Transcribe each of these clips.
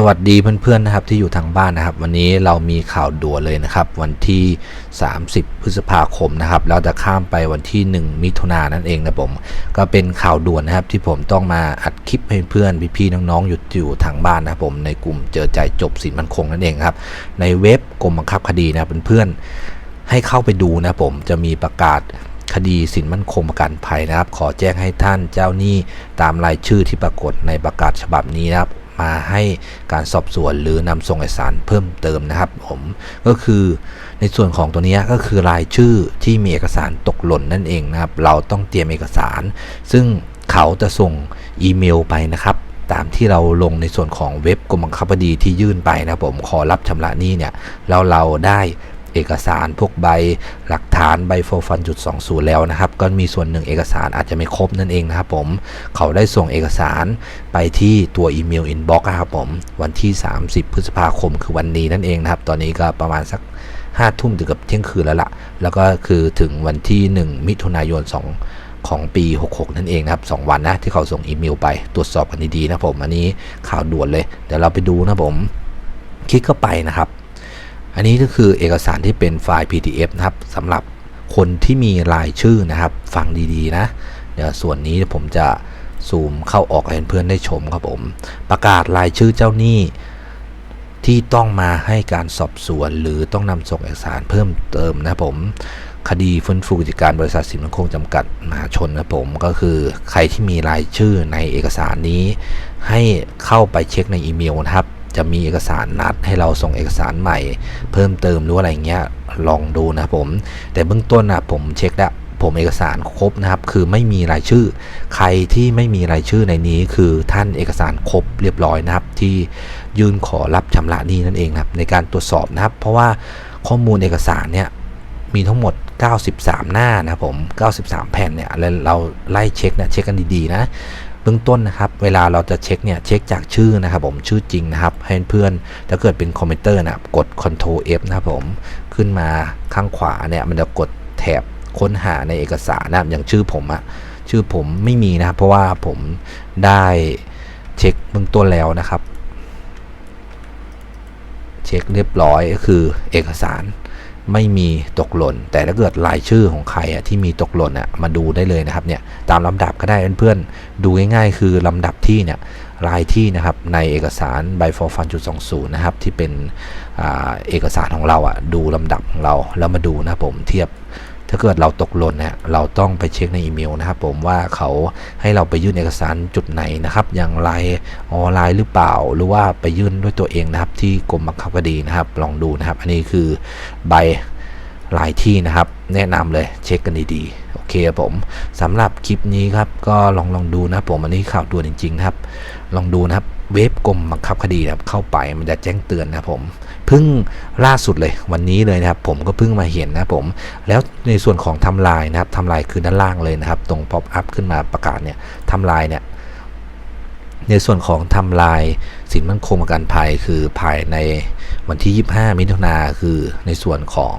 สวัสดีเพื่อนๆนะครับที่อยู่ทางบ้านนะครับ วันนี้เรามีข่าวด่วนเลยนะครับ วันที่ 30 พฤษภาคมนะครับแล้วจะข้ามไปวันที่ 1 มิถุนายนนั่นเองนะผมก็เป็นข่าวด่วนนะครับที่ผมต้องมาอัดคลิปให้เพื่อนพี่ๆน้องๆอยู่อยู่ทางบ้านนะครับผมในกลุ่มเจอใจจบสินมันคงนั่นเองครับในเว็บกรมบังคับคดีนะเพื่อนๆให้เข้าไปดูนะผมจะมีประกาศคดีสินมั่นคงประกันภัยนะครับ ขอแจ้งให้ท่านเจ้าหนี้ตามรายชื่อที่ปรากฏในประกาศฉบับนี้นะครับ มาให้การสอบสวนหรือนำส่งเอกสารเพิ่มเติมนะครับผมก็คือในส่วนของตัวนี้ก็คือรายชื่อที่มีเอกสารตกหล่นนั่นเองนะครับ เราต้องเตรียมเอกสาร ซึ่งเขาจะส่งอีเมลไปนะครับตามที่เราลงในส่วนของเว็บกรมบังคับคดีที่ยื่นไปนะผมขอรับชำระหนี้เนี่ยแล้วเราได้ เอกสารพวกใบหลักฐานใบโฟฟันจุด20 แล้วนะครับ ก็มีส่วนหนึ่งเอกสารอาจจะไม่ครบนั่นเองนะครับผมเขาได้ส่งเอกสารไปที่ตัวอีเมลอินบ็อกซ์ครับผม วันที่ 30 พฤษภาคมคือวันนี้นั่นเองนะครับ ตอนนี้ก็ประมาณสัก5ทุ่มถึงกับเที่ยงคืนแล้วล่ะ แล้วก็คือถึงวันที่ 1 มิถุนายน 2ของปี 66 นั่นเองนะครับ 2 วันนะ ที่เขาส่งอีเมลไปตรวจสอบกันดีๆนะผม อันนี้ข่าวด่วนเลย เดี๋ยวเราไปดูนะผม คลิกเข้าไปนะครับ อันนี้ก็คือเอกสารที่เป็นไฟล์ PDF นะครับสำหรับคนที่มีรายชื่อนะครับ ฟังดีๆนะ เดี๋ยวส่วนนี้ผมจะซูมเข้าออกให้เพื่อนได้ชมครับผม ประกาศรายชื่อเจ้าหนี้ที่ต้องมาให้การสอบสวนหรือต้องนำส่งเอกสารเพิ่มเติมนะผมคดีฟื้นฟูกิจการบริษัทสินมั่นคงจำกัดมหาชนนะผมก็คือใครที่มีรายชื่อในเอกสารนี้ ให้เข้าไปเช็คในอีเมลนะครับ จะมีเอกสารนัดให้เราส่งเอกสารใหม่ เพิ่มเติมหรืออะไรเงี้ยลองดูนะผม แต่เบื้องต้นนะผมเช็คแล้วผมเอกสารครบนะครับ คือไม่มีรายชื่อ ใครที่ไม่มีรายชื่อในนี้คือท่านเอกสารครบเรียบร้อยนะครับ ที่ยื่นขอรับชำระหนี้นั่นเองนะครับ ในการตรวจสอบนะครับ เพราะว่าข้อมูลเอกสารเนี่ยมีทั้งหมด 93 หน้านะครับผม 93 แผ่นเนี่ยแล้วเราไล่เช็คเนี่ยเช็คกันดีๆนะ บื้องต้นนะครับ เวลาเราจะเช็คเนี่ยเช็คจากชื่อนะครับผมชื่อจริงนะครับ ให้เพื่อนถ้าเกิดเป็นคอมพิวเตอร์นะกด Ctrl F นะครับผมขึ้นมาข้างขวาเนี่ยมันจะกดแถบค้นหาในเอกสารนะอย่างชื่อผมอะชื่อผมไม่มีนะครับ เพราะว่าผมได้เช็คเบื้องต้นแล้วนะครับ เช็คเรียบร้อยก็คือเอกสาร ไม่มีตกหล่น แต่ถ้าเกิดรายชื่อของใครอะที่มีตกหล่นอะมาดูได้เลยนะครับเนี่ยตามลำดับก็ได้เพื่อนๆดูง่ายๆ คือลำดับที่เนี่ยรายที่นะครับในเอกสารใบฟอร์ฟันจุดสองศูนย์นะครับที่เป็นอเอกสารของเราอะดูลำดับของเราแล้วมาดูนะผมเทียบ ถ้าเกิดเราตกหล่นเนี่ยเราต้องไปเช็คในอีเมลนะครับผมว่าเขาให้เราไปยื่นเอกสารจุดไหนนะครับ อย่างไรออนไลน์หรือเปล่า หรือว่าไปยื่นด้วยตัวเองนะครับ ที่กรมบังคับคดีนะครับ ลองดูนะครับ อันนี้คือใบรายที่นะครับ แนะนำเลยเช็คกันดีๆโอเคครับผมสำหรับคลิปนี้ครับก็ลองลองดูนะครับผมอันนี้ข่าวด่วนจริงๆนะครับ ลองดูนะครับ เว็บกรมบังคับคดีนะครับเข้าไปมันจะแจ้งเตือนนะผมเพิ่งล่าสุดเลยวันนี้เลยนะครับ ผมก็เพิ่งมาเห็นนะผม แล้วในส่วนของทำลายนะครับทำลายคือด้านล่างเลยนะครับ ตรงป๊อปอัพขึ้นมาประกาศเนี่ยทำลายเนี่ยในส่วนของทำลายสินมั่นคงประกันภัยคือภายในวันที่ 25 มิถุนาคือในส่วนของ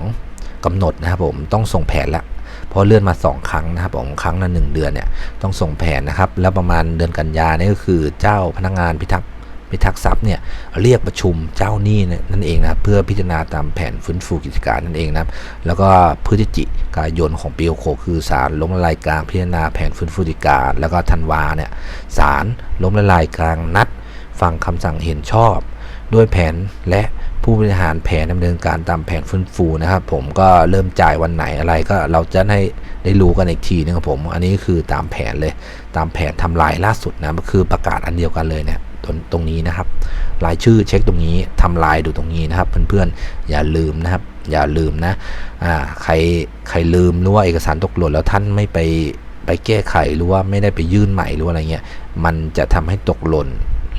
กำหนดนะครับผมต้องส่งแผนละ เพราะเลื่อนมา 2 ครั้งนะครับผมครั้งละ1เดือนเนี่ยต้องส่งแผนนะครับ แล้วประมาณเดือนกันยาเนี่ยก็คือเจ้าพนักงานพิทักษ์พิทักษ์ทรัพย์เนี่ยเรียกประชุมเจ้าหนี้นั่นเองนะครับเพื่อพิจารณาตามแผนฟื้นฟูกิจการนั่นเองนะครับแล้วก็พฤศจิกายนของปี66คือศาลล้มละลายกลางพิจารณาแผนฟื้นฟูกิจการ แล้วก็ธันวาเนี่ยศาลล้มละลายกลางนัด ฟังคำสั่งเห็นชอบ ด้วยแผนและ ผู้บริหารแผนดำเนินการตามแผนฟื้นฟูนะครับ ผมก็เริ่มจ่ายวันไหนอะไรก็เราจะให้ได้รู้กันอีกทีนึงครับผม อันนี้คือตามแผนเลยตามแผนทำลายล่าสุดนะก็คือประกาศอันเดียวกันเลยเนี่ยตรงตรงนี้นะครับ รายชื่อเช็คตรงนี้ทำลายดูตรงนี้นะครับ เพื่อนๆอย่าลืมนะครับ อย่าลืมนะอ่าใครใครลืมหรือว่าเอกสารตกหล่นแล้วท่านไม่ไปไปแก้ไขหรือว่าไม่ได้ไปยื่นใหม่หรือว่าอะไรเงี้ยมันจะทำให้ตกหล่น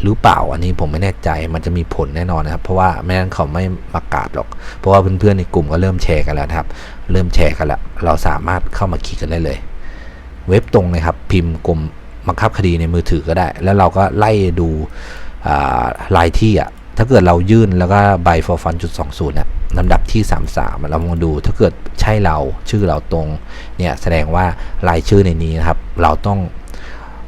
หรือเปล่าอันนี้ผมไม่แน่ใจมันจะมีผลแน่นอนนะครับ เพราะว่าไม่งั้นเขาไม่ประกาศหรอก เพราะว่าเพื่อนๆในกลุ่มก็เริ่มแชร์กันแล้วครับ เริ่มแชร์กันแล้วเราสามารถเข้ามาคลิกกันได้เลย เว็บตรงเลยครับ พิมพ์กรมบังคับคดีในมือถือก็ได้ แล้วเราก็ไล่ดูรายที่อะถ้าเกิดเรายื่นแล้วก็ใบ for fun จุดสองศูนย์เนี่ยลำดับที่ 33 เรามาดูถ้าเกิดใช่เราชื่อเราตรงเนี่ยแสดงว่ารายชื่อในนี้นะครับ เราต้อง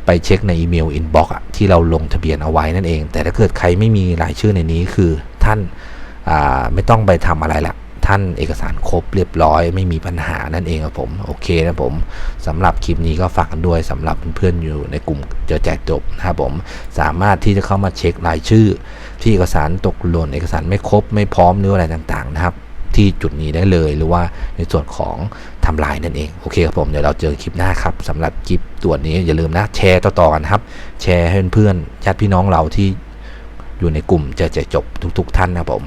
ไปเช็คในอีเมลอินบ็อกซ์ที่เราลงทะเบียนเอาไว้นั่นเอง แต่ถ้าเกิดใครไม่มีรายชื่อในนี้คือท่านาไม่ต้องไปทำอะไรละท่านเอกสารครบเรียบร้อย ไม่มีปัญหานั่นเองครับผม โอเคนะผมสำหรับคลิปนี้ก็ฝากกันด้วยสำหรับเพื่อนๆอยู่ในกลุ่มเจอแจกจบนะครับผมสามารถที่จะเข้ามาเช็ครายชื่อ ที่เอกสารตกหล่นเอกสารไม่ครบไม่พร้อมหรืออะไรต่างๆนะครับ ที่จุดนี้ได้เลย หรือว่าในส่วนของทำลายนั่นเอง โอเคครับผม เดี๋ยวเราเจอคลิปหน้าครับสำหรับคลิปตัวนี้อย่าลืมนะแชร์ต่อๆกันครับ แชร์ให้เพื่อนๆญาติพี่น้องเราที่อยู่ในกลุ่มเจอแจจบทุก ๆ ท่านนะครับผม